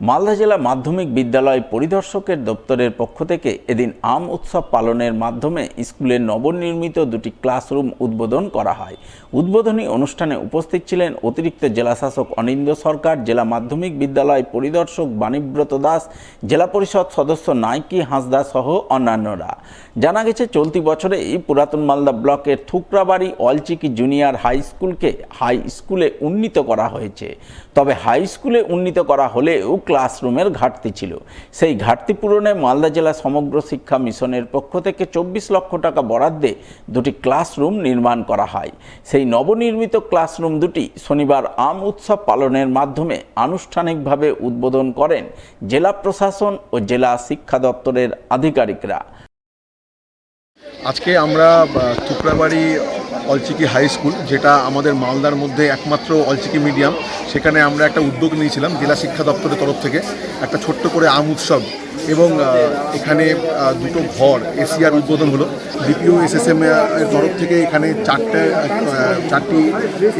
মালদা জেলা মাধ্যমিক বিদ্যালয় পরিদর্শকের দপ্তরের পক্ষ থেকে এদিন আম উৎসব পালনের মাধ্যমে স্কুলের নবনির্মিত দুটি ক্লাসরুম উদ্বোধন করা হয়। উদ্বোধনী অনুষ্ঠানে উপস্থিত ছিলেন অতিরিক্ত জেলাশাসক অনিন্দ্য সরকার, জেলা মাধ্যমিক বিদ্যালয় পরিদর্শক বাণীব্রত দাস, জেলা পরিষদ সদস্য নাইকি হাঁসদা সহ অন্যান্যরা। জানা গেছে, চলতি বছরে এই পুরাতন মালদা ব্লকের থুকরাবাড়ি অলচিকি জুনিয়র হাই স্কুলকে হাই স্কুলে উন্নীত করা হয়েছে। তবে হাই স্কুলে উন্নীত করা হলেও ক্লাসরুমের ঘাটতি ছিল। সেই ঘাটতি পূরণে মালদা জেলা সমগ্র শিক্ষা মিশনের পক্ষ থেকে চব্বিশ লক্ষ টাকা বরাদ্দে দুটি ক্লাসরুম নির্মাণ করা হয়। সেই নবনির্মিত ক্লাসরুম দুটি শনিবার আম উৎসব পালনের মাধ্যমে আনুষ্ঠানিকভাবে উদ্বোধন করেন জেলা প্রশাসন ও জেলা শিক্ষা দপ্তরের আধিকারিকরা। আজকে আমরা আহ, থুকরাবাড়ি অলচিকি হাই স্কুল, যেটা আমাদের মালদার মধ্যে একমাত্র অলচিকি মিডিয়াম। সেখানে আমরা একটা উদ্যোগ নিয়েছিলাম, জেলা শিক্ষা দপ্তরের তরফ থেকে, একটা ছোট্ট করে আম উৎসব। এবং এখানে দুটো ঘর এসিআর উদ্বোধন হলো। ডিপিও এসএসএম এর তরফ থেকে এখানে চারটে চারটি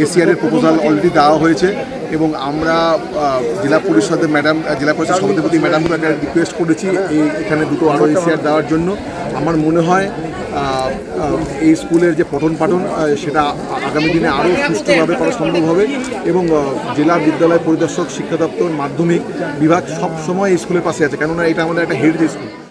এসিআরের প্রপোজাল অলরেডি দেওয়া হয়েছে। এবং আমরা জেলা পরিষদের ম্যাডাম জেলা পরিষদ সভাধিপতি ম্যাডামকে একটা রিকোয়েস্ট করেছি এই এখানে দুটো আরও এসিআর দেওয়ার জন্য। আমার মনে হয় এই স্কুলের যে পঠন পাঠন সেটা আগামী দিনে আরও সুষ্ঠুভাবে করা সম্ভব হবে এবং জেলা বিদ্যালয় পরিদর্শক, শিক্ষা দপ্তর, মাধ্যমিক বিভাগ সব সময় এই স্কুলের পাশে আছে। কেননা এটা আমাদের একটা হেরিটেজ স্কুল